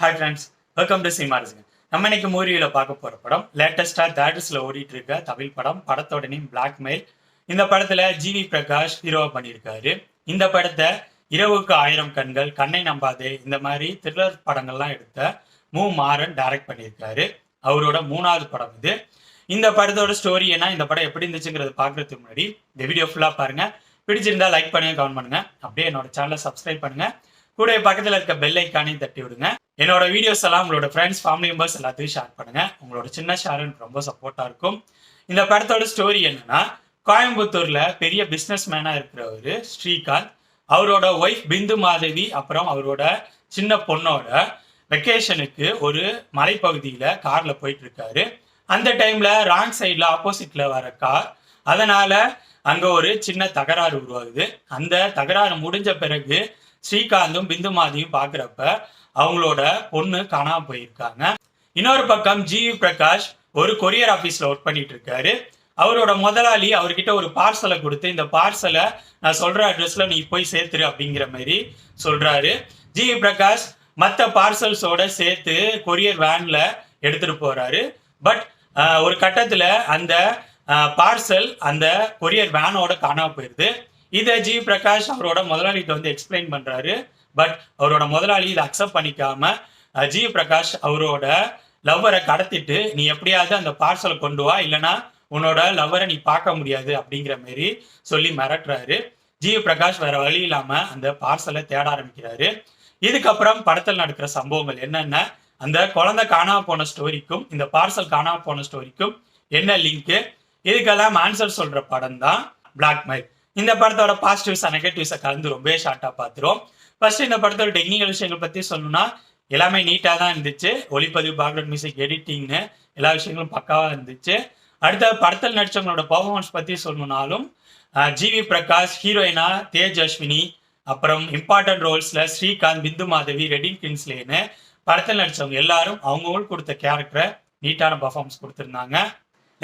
Hi friends welcome to cinema நம்ம இன்னைக்கு மூவியில் பார்க்க போகிற படம் லேட்டஸ்ட்டாக தேட்டர்ஸில் ஓடிட்டு இருக்க தமிழ் படம் படத்தோட நேம் பிளாக்மெயில் இந்த படத்தில் ஜிவி பிரகாஷ் ஹீரோவாக பண்ணியிருக்காரு. இந்த படத்தை இரவுக்கு ஆயிரம் கண்கள் கண்ணை நம்பாதே இந்த மாதிரி த்ரில்லர் படங்கள்லாம் எடுத்த மு. மாறன் டைரக்ட் பண்ணியிருக்காரு. அவரோட மூணாவது படம் இது. இந்த படத்தோட ஸ்டோரி என்ன இந்த படம் எப்படி இருந்துச்சுங்கிறத பார்க்கறதுக்கு முன்னாடி இந்த வீடியோ ஃபுல்லாக பாருங்கள் பிடிச்சிருந்தா லைக் பண்ணுங்க கமெண்ட் பண்ணுங்க. அப்படியே என்னோட சேனலை சப்ஸ்கிரைப் பண்ணுங்க. கூட பக்கத்தில் இருக்க பெல் ஐக்கானையும் தட்டி விடுங்க. என்னோட வீடியோஸ் எல்லாம் உங்களோட ஃப்ரெண்ட்ஸ் ஃபேமிலி மெம்பர்ஸ் எல்லாத்தையும் ஷேர் பண்ணுங்க. உங்களோட சின்ன ஷேர் எனக்கு ரொம்ப சப்போர்ட்டா இருக்கும். இந்த படத்தோட ஸ்டோரி என்னன்னா கோயம்புத்தூர்ல பெரிய பிஸ்னஸ் மேனா இருக்கிறவரு ஸ்ரீகாந்த். அவரோட ஒய்ஃப் பிந்து மாதவி அப்புறம் அவரோட சின்ன பொண்ணோட வெக்கேஷனுக்கு ஒரு மலைப்பகுதியில கார்ல போயிட்டு இருக்காரு. அந்த டைம்ல ராங் சைட்ல ஆப்போசிட்ல வர கார் அதனால அங்க ஒரு சின்ன தகராறு உருவாகுது. அந்த தகராறு முடிஞ்ச பிறகு ஸ்ரீகாந்தும் பிந்து மாதியும் பாக்குறப்ப அவங்களோட பொண்ணு காணாம போயிருக்காங்க. இன்னொரு பக்கம் ஜிவி பிரகாஷ் ஒரு கொரியர் ஆபீஸ்ல ஒர்க் பண்ணிட்டு இருக்காரு அவரோட முதலாளி அவர்கிட்ட ஒரு பார்சலை கொடுத்து இந்த பார்சலை நான் சொல்ற அட்ரஸ்ல நீ போய் சேர்த்துரு அப்படிங்கிற மாதிரி சொல்றாரு. ஜி பிரகாஷ் மற்ற பார்சல்ஸோட சேர்த்து கொரியர் வேன்ல எடுத்துட்டு போறாரு. பட் ஒரு கட்டத்துல அந்த பார்சல் அந்த கொரியர் வேனோட காணாம போயிருது. இதை ஜி பிரகாஷ் அவரோட முதலாளிகிட்ட வந்து எக்ஸ்பிளைன் பண்றாரு. பட் அவரோட முதலாளி இதை அக்செப்ட் பண்ணிக்காம ஜி பிரகாஷ் அவரோட லவ்வரை கடத்திட்டு நீ எப்படியாவது அந்த பார்சலை கொண்டு வா இல்லைன்னா உன்னோட லவ்வரை நீ பார்க்க முடியாது அப்படிங்கிற மாதிரி சொல்லி மிரட்டுறாரு. ஜி பிரகாஷ் வேற வழி இல்லாம அந்த பார்சலை தேட ஆரம்பிக்கிறாரு. இதுக்கப்புறம் படத்தில் நடக்கிற சம்பவங்கள் என்னென்ன? அந்த குழந்தை காணாம போன ஸ்டோரிக்கும் இந்த பார்சல் காணாம போன ஸ்டோரிக்கும் என்ன லிங்க் இதுக்கெல்லாம் ஆன்சர் சொல்ற படம் தான் பிளாக்மெயில் இந்த படத்தோட பாசிட்டிவ்ஸா நெகட்டிவ்ஸை கலந்து ரொம்பவே ஷார்ட்டா பார்த்துரும் ஃபர்ஸ்ட் இந்த படத்தோட டெக்னிக்கல் விஷயங்கள் பத்தி சொல்லணும்னா எல்லாமே நீட்டா தான் இருந்துச்சு. ஒளிப்பதிவு பேக்ரவுண்ட் மியூசிக் எடிட்டிங்னு எல்லா விஷயங்களும் பக்காவா இருந்துச்சு. அடுத்த படத்தில் நடிச்சவங்களோட பர்ஃபார்மன்ஸ் பத்தி சொல்லணும்னாலும் ஜிவி பிரகாஷ் ஹீரோயினா தேஜ் அஸ்வினி அப்புறம் இம்பார்ட்டன்ட் ரோல்ஸ்ல ஸ்ரீகாந்த் பிந்து மாதவி ரெடின் கின்ஸ்லேன்னு படத்தில் நடிச்சவங்க எல்லாரும் அவங்கவுங்களுக்கு கொடுத்த கேரக்டரை நீட்டான பர்ஃபார்மன்ஸ் கொடுத்துருந்தாங்க.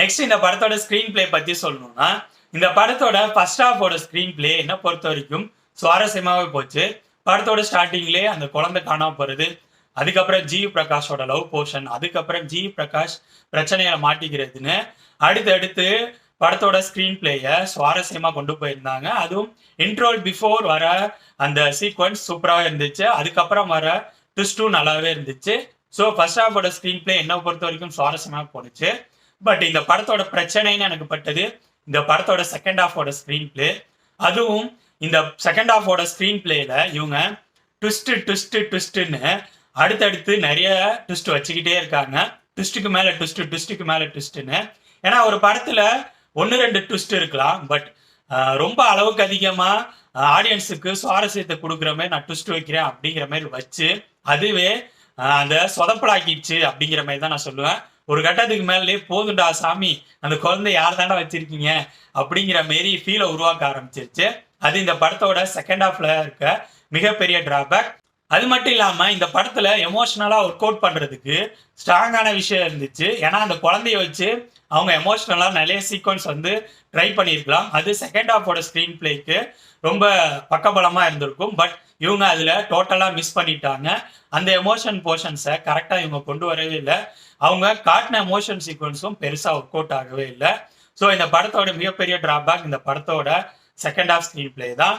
நெக்ஸ்ட் இந்த படத்தோட ஸ்கிரீன் பிளே பத்தி சொல்லணும்னா இந்த படத்தோட ஃபர்ஸ்ட் ஹாஃபோட ஸ்கிரீன் பிளே என்ன பொறுத்த வரைக்கும் சுவாரஸ்யமாகவே போச்சு. படத்தோட ஸ்டார்டிங்லேயே அந்த குழந்தை காணாம போறது அதுக்கப்புறம் ஜி பிரகாஷோட லவ் போர்ஷன் அதுக்கப்புறம் ஜி பிரகாஷ் பிரச்சனைகளை மாட்டிக்கிறதுன்னு அடுத்தடுத்து படத்தோட ஸ்க்ரீன் பிளேயை சுவாரஸ்யமா கொண்டு போயிருந்தாங்க. அதுவும் இன்ட்ரோல் பிஃபோர் வர அந்த சீக்வன்ஸ் சூப்பராக இருந்துச்சு. அதுக்கப்புறம் வர ட்விஸ்டும் நல்லாவே இருந்துச்சு. ஸோ ஃபர்ஸ்ட் ஹாஃபோட ஸ்க்ரீன் பிளே என்ன பொறுத்த வரைக்கும் சுவாரஸ்யமாக போனுச்சு பட் இந்த படத்தோட பிரச்சனைன்னு எனக்கு பட்டது இந்த படத்தோட செகண்ட் ஹாஃபோட ஸ்க்ரீன் பிளே அதுவும் இந்த செகண்ட் ஹாஃபோட ஸ்க்ரீன் பிளேல இவங்க ட்விஸ்ட்டு ட்விஸ்ட்டு ட்விஸ்ட்டுன்னு அடுத்தடுத்து நிறைய ட்விஸ்ட் வச்சுக்கிட்டே இருக்காங்க. ட்விஸ்ட்டுக்கு மேலே ட்விஸ்ட்டு ட்விஸ்ட்டுக்கு மேலே ட்விஸ்ட்டுன்னு ஏன்னா ஒரு படத்தில் ஒன்று ரெண்டு ட்விஸ்ட் இருக்கலாம் பட் ரொம்ப அளவுக்கு அதிகமாக ஆடியன்ஸுக்கு சுவாரஸ்யத்தை கொடுக்குற மாதிரி நான் ட்விஸ்ட் வைக்கிறேன் அப்படிங்கிற மாதிரி வச்சு அதுவே அந்த சொதப்பலாக்கிடுச்சு அப்படிங்கிற மாதிரி தான் நான் சொல்லுவேன். ஒரு கட்டத்துக்கு மேலே போதுண்டா சாமி அந்த குழந்தை யார் தாண்டா வச்சிருக்கீங்க? அப்படிங்கிற மாரி ஃபீலை உருவாக்க ஆரம்பிச்சிருச்சு. அது இந்த படத்தோட செகண்ட் ஹாஃப்ல இருக்க மிகப்பெரிய டிராபேக் அது மட்டும் இல்லாம இந்த படத்துல எமோஷனலா ஒர்க் அவுட் பண்றதுக்கு ஸ்ட்ராங்கான விஷயம் இருந்துச்சு. ஏன்னா அந்த குழந்தைய வச்சு அவங்க எமோஷ்னலாக நிறைய சீக்வன்ஸ் வந்து ட்ரை பண்ணியிருக்கலாம். அது செகண்ட் ஹாஃபோட ஸ்க்ரீன் பிளேக்கு ரொம்ப பக்கபலமாக இருந்திருக்கும். பட் இவங்க அதில் டோட்டலாக மிஸ் பண்ணிட்டாங்க. அந்த எமோஷன் போர்ஷன்ஸை கரெக்டாக இவங்க கொண்டு வரவே இல்லை. அவங்க காட்டின எமோஷன் சீக்வன்ஸும் பெருசாக ஒர்க் அவுட் ஆகவே இல்லை. ஸோ இந்த படத்தோட மிகப்பெரிய டிராபேக் இந்த படத்தோட செகண்ட் ஹாஃப் ஸ்க்ரீன் பிளே தான்.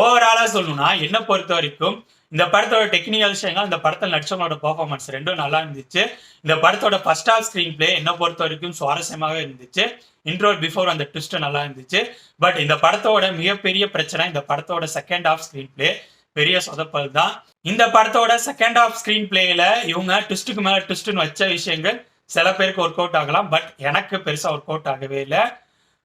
ஓவராலா சொல்லணும்னா என்ன பொறுத்த வரைக்கும் இந்த படத்தோட டெக்னிக்கல் விஷயங்கள் இந்த படத்தில் நடிச்சவங்களோட பர்ஃபார்மன்ஸ் ரெண்டும் நல்லா இருந்துச்சு. இந்த படத்தோட ஃபர்ஸ்ட் ஆஃப் ஸ்க்ரீன் பிளே என்ன பொறுத்த வரைக்கும் சுவாரஸ்யமாகவே இருந்துச்சு. இன்ட்ரோ பிஃபோர் அந்த ட்விஸ்ட் நல்லா இருந்துச்சு. பட் இந்த படத்தோட மிகப்பெரிய பிரச்சனை இந்த படத்தோட செகண்ட் ஆஃப் ஸ்க்ரீன் பிளே பெரிய சொதப்பல் தான். இந்த படத்தோட செகண்ட் ஆஃப் ஸ்க்ரீன் பிளேல இவங்க ட்விஸ்ட்டுக்கு மேல ட்விஸ்ட்னு வச்ச விஷயங்கள் சில பேருக்கு ஒர்க் அவுட் ஆகலாம். பட் எனக்கு பெருசா ஒர்க் அவுட் ஆகவே இல்லை.